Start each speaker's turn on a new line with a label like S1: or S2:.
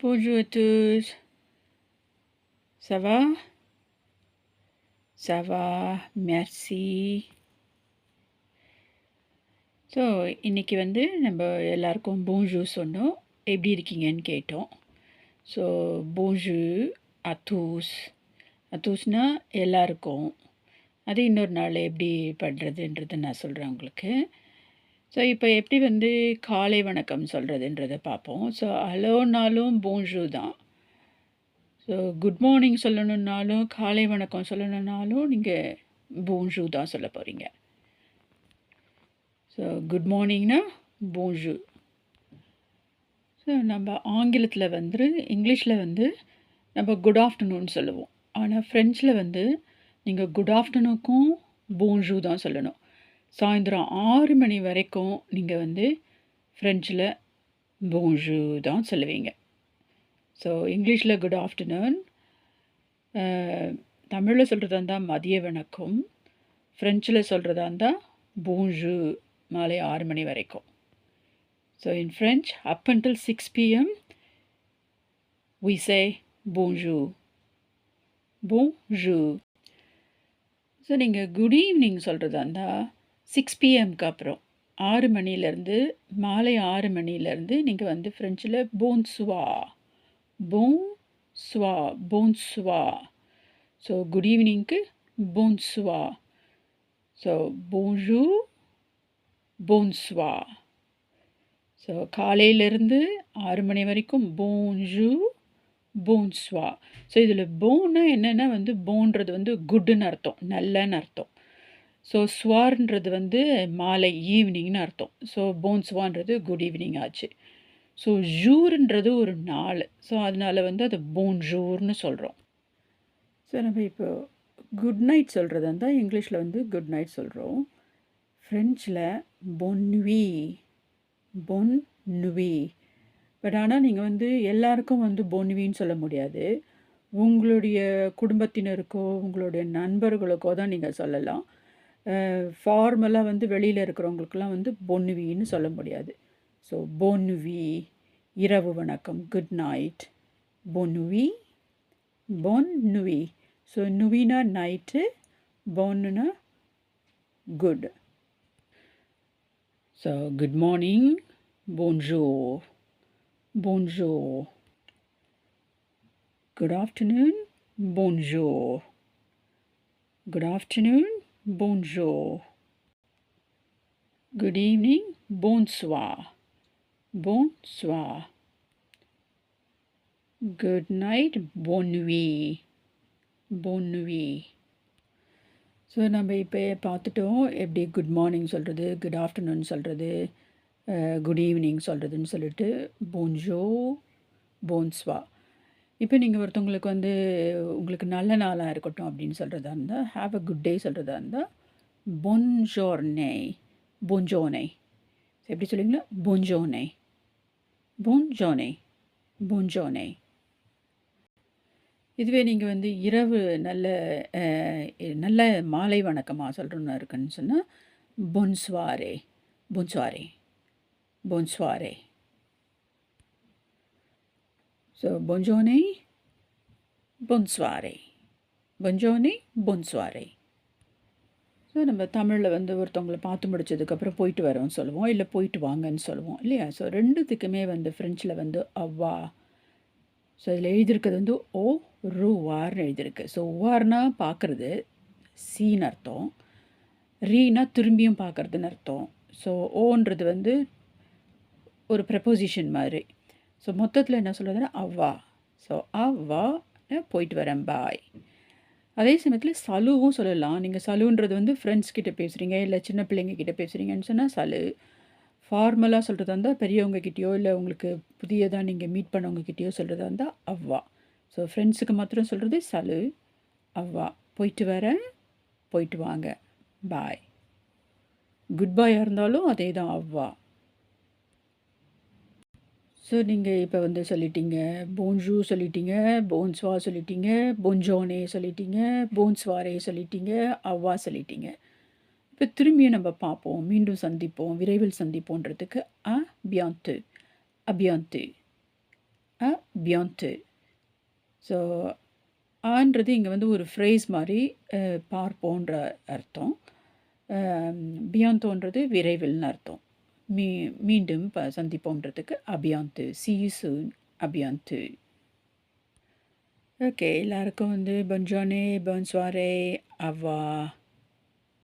S1: Bonjour à tous. Ça va? Ça va, merci. So இன்றைக்கி வந்து நம்ம எல்லாருக்கும் பூஞ்சு சொன்னோம் எப்படி இருக்கீங்கன்னு கேட்டோம் ஸோ பூஞ்சு அத்தூஸ் அத்தூஸ்னால் எல்லாருக்கும் அது இன்னொரு நாள் எப்படி பண்ணுறதுன்றதை நான் சொல்கிறேன் உங்களுக்கு ஸோ இப்போ எப்படி வந்து காலை வணக்கம் சொல்கிறதுன்றதை பார்ப்போம் ஸோ ஹலோனாலும் போன்ஜூ தான். ஸோ குட் மார்னிங் சொல்லணுன்னாலும் காலை வணக்கம் சொல்லணுன்னாலும் நீங்கள் போன்ஜூ தான் சொல்ல போகிறீங்க ஸோ குட் மார்னிங்னா போன்ஜூ ஸோ நம்ம ஆங்கிலத்தில் வந்து இங்கிலீஷில் வந்து நம்ம குட் ஆஃப்டர்நூன் சொல்லுவோம். ஆனால் ஃப்ரெஞ்சில் வந்து நீங்கள் குட் ஆஃப்டர்நூனுக்கும் போன்ஜூ தான் சொல்லணும். சாயந்தரம் ஆறு மணி வரைக்கும் நீங்கள் வந்து ஃப்ரெஞ்சில் போன்ஜூ தான் சொல்லுவீங்க. ஸோ இங்கிலீஷில் குட் ஆஃப்டர்நூன் தமிழில் சொல்கிறதா இருந்தால் மதிய வணக்கம். ஃப்ரெஞ்சில் சொல்கிறதா இருந்தால் பூஞ்சு மாலை ஆறு மணி வரைக்கும். So in French up until six PM we say பூஞ்சு போன்ஜூ ஸோ நீங்கள் குட் ஈவினிங் சொல்கிறதா இருந்தால் சிக்ஸ் பிஎம்க்கு அப்புறம். ஆறு மணிலேருந்து மாலை ஆறு மணிலேருந்து நீங்கள் வந்து ஃப்ரெஞ்சில் போன்ஸ்வா போன் ஸ்வா போன்ஸ்வா ஸோ குட் ஈவினிங்க்கு போன்ஸ்வா ஸோ போன்ஜூ போன்ஸ்வா ஸோ காலையிலேருந்து ஆறு மணி வரைக்கும் போன்ஜூ போன்ஸ்வா ஸோ இதில் போன்னா என்னென்னா வந்து போன்றது வந்து குட்டுன்னு அர்த்தம் நல்லன்னு அர்த்தம். ஸோ ஸ்வார்ன்றது வந்து மாலை ஈவினிங்னு அர்த்தம். ஸோ போன்ஸ்வான்றது குட் ஈவினிங் ஆச்சு. ஸோ ஜூர்ன்றது ஒரு நாள். ஸோ அதனால் வந்து அது போன் ஜூர்னு சொல்கிறோம் ஸோ நம்ம இப்போ குட் நைட் சொல்கிறது இருந்தால் இங்கிலீஷில் வந்து குட் நைட் சொல்கிறோம் ஃப்ரெஞ்சில் பொன்வி பொன் நுவி பட் ஆனால் நீங்கள் வந்து எல்லாருக்கும் வந்து பொன்வின்னு சொல்ல முடியாது. உங்களுடைய குடும்பத்தினருக்கோ உங்களுடைய நண்பர்களுக்கோ தான் நீங்கள் சொல்லலாம். ஃபார்மலாக வந்து வெளியில் இருக்கிறவங்களுக்கெல்லாம் வந்து பொன்னுவின்னு சொல்ல முடியாது. ஸோ பொன்னுவி இரவு வணக்கம் குட் நைட் பொன்னுவி பொன்னுவி. ஸோ நுவினா நைட்டு பொன்னுனா குட் ஸோ குட் மார்னிங் போன்ஜோ போன்ஜோ good afternoon போன்ஜோ good afternoon bonjour. Good evening, bonsoir. Bonsoir. Good night, bonne nuit. Bonne nuit. So நம்ம இப்போ பார்த்துட்டோம் எப்படி குட் மார்னிங் சொல்கிறது குட் ஆஃப்டர்நூன் சொல்கிறது குட் ஈவினிங் சொல்கிறதுன்னு சொல்லிட்டு போன்ஜோ போன்ஸ்வா இப்போ நீங்கள் ஒருத்தவங்களுக்கு வந்து உங்களுக்கு நல்ல நாளாக இருக்கட்டும் அப்படின்னு சொல்கிறதா இருந்தால் ஹாவ் அ குட் டே சொல்கிறதா இருந்தால் பொன்ஜோர்னே பொஞ்சோனை எப்படி சொல்லுவீங்களா? பொஞ்சோனை பொஞ்சோனை பொஞ்சோனை இதுவே நீங்கள் வந்து இரவு நல்ல நல்ல மாலை வணக்கமாக சொல்கிறோன்னு இருக்குன்னு சொன்னால் பொன்ஸ்வாரே பொன்ஸ்வாரே பொன்ஸ்வாரே ஸோ பொஞ்சோனே பொன்ஸ்வாரே பொஞ்சோனே பொன்ஸ்வாரே ஸோ நம்ம தமிழில் வந்து ஒருத்தவங்களை பார்த்து முடிச்சதுக்கப்புறம் போயிட்டு வரோம்னு சொல்லுவோம். இல்லை போயிட்டு வாங்கன்னு சொல்லுவோம். இல்லையா? ஸோ ரெண்டுத்துக்குமே வந்து ஃப்ரெஞ்சில் வந்து அவ்வா ஸோ இதில் எழுதியிருக்கிறது வந்து ஓ ரூ வார்னு எழுதியிருக்கு. ஸோ வார்னா பார்க்குறது சீன் அர்த்தம். ரீனா திரும்பியும் பார்க்குறதுன்னு அர்த்தம். ஸோ ஓன்றது வந்து ஒரு ப்ரப்போசிஷன் மாதிரி. ஸோ மொத்தத்தில் என்ன சொல்கிறதுன்னா அவ்வா. ஸோ அவ்வா போயிட்டு வரேன். பாய் அதே சமயத்தில் சலுவும் சொல்லலாம். நீங்கள் சலுன்றது வந்து ஃப்ரெண்ட்ஸ் கிட்டே பேசுகிறீங்க இல்லை சின்ன பிள்ளைங்க கிட்டே பேசுகிறீங்கன்னு சொன்னால் சலு. ஃபார்மலாக சொல்கிறதா இருந்தால் பெரியவங்க கிட்டேயோ இல்லை உங்களுக்கு புதியதாக நீங்கள் மீட் பண்ணவங்க கிட்டேயோ சொல்கிறதா இருந்தால் அவ்வா. ஸோ ஃப்ரெண்ட்ஸுக்கு மாத்திரம் சொல்கிறது சலு அவ்வா. போயிட்டு வரேன் போயிட்டு வாங்க. பாய் குட் பாயாக இருந்தாலும் அதே தான் அவ்வா. ஸோ நீங்கள் இப்போ வந்து சொல்லிட்டீங்க போன்ஜூ சொல்லிட்டீங்க போன்ஸ்வா சொல்லிட்டீங்க பொஞ்சோனே சொல்லிட்டீங்க போன்ஸ்வாரே சொல்லிட்டீங்க அவ்வா சொல்லிட்டீங்க. இப்போ திரும்பியும் நம்ம பார்ப்போம் மீண்டும் சந்திப்போம் விரைவில் சந்திப்போன்றதுக்கு அ பியாந்து அபியாந்து அ பியாந்து ஸோ ஆன்றது இங்கே வந்து ஒரு ஃப்ரேஸ் மாதிரி பார்ப்போன்ற அர்த்தம். பியாந்தோன்றது விரைவில்னு அர்த்தம். மீ மீண்டும் ப சந்திப்போன்றதுக்கு அபியாந்து சி யூ சூன் அபியாந்து ஓகே எல்லாருக்கும் வந்து பன்ஜானே பன்ஸ்வாரே அவா